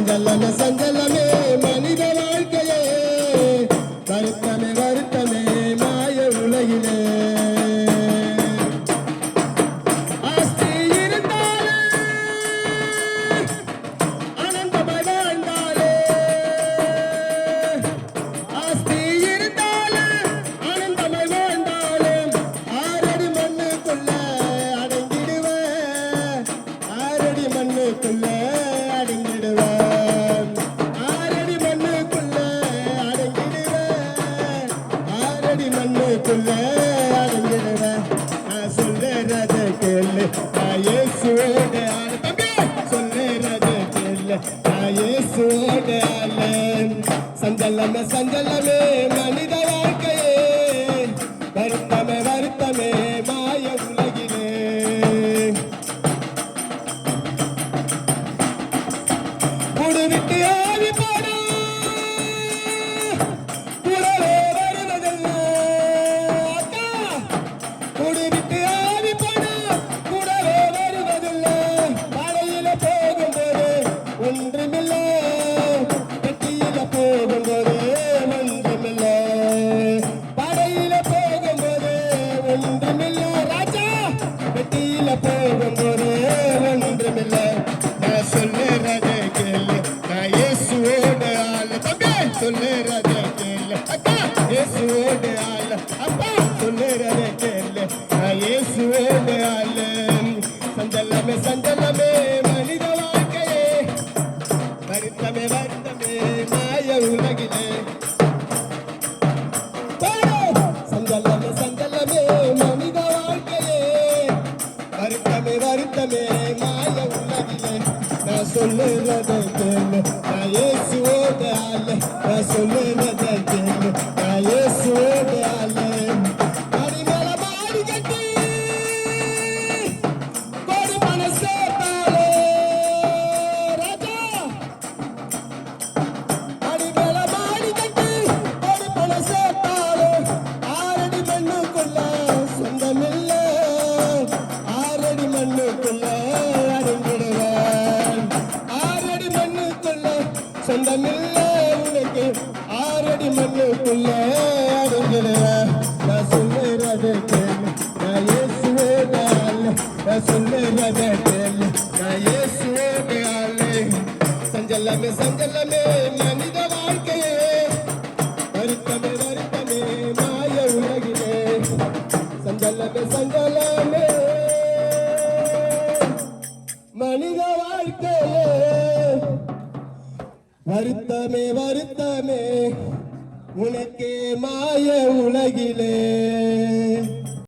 சஞ்சலமே சஞ்சலமே மனித வாழ்க்கையே. வருத்தமே வருத்தமே மாய உலகிலே. ஆஸ்தி ஆறடி மண்ணுக்குள்ள அடங்கிடுவேன் நான் சொல்லுறத கேளு. நான் இயேசுவோட ஆளு. தம்பி சொல்லுறத கேளு. நான் இயேசுவோட ஆளு. சஞ்சலமே சஞ்சலமே மனித ஒன்றுமில்ல நான் சொல்லுறத கேளு. நான் இயேசுவோட ஆளு. தம்பி சொல்லுறத கேளு. அக்கா இயேசுவோட ஆள். அப்பா சொல்லுறத கேளு. நான் இயேசுவோட ஆள். நான் சொல்லுறத கேளு நான் இயேசுவோட ஆளு நான் சொல்லுறத கேளு நான் மண்ணுக்குள்ள அடங்கிடுவேன் நான் சொல்லுறது கேளு. நான் இயேசுவோட ஆளு நான் சொல்லுறத கேளு. நான் இயேசுவோட ஆளு சஞ்சலமே சஞ்சலமே மனித வாழ்க்கையே. வருத்தமே வருத்தமே மாய உலகிலே. சஞ்சலமே சஞ்சலமே. மனித வாழ்க்கையே. வருத்தமே வருத்தமே. உனக்கே மாய உலகிலே.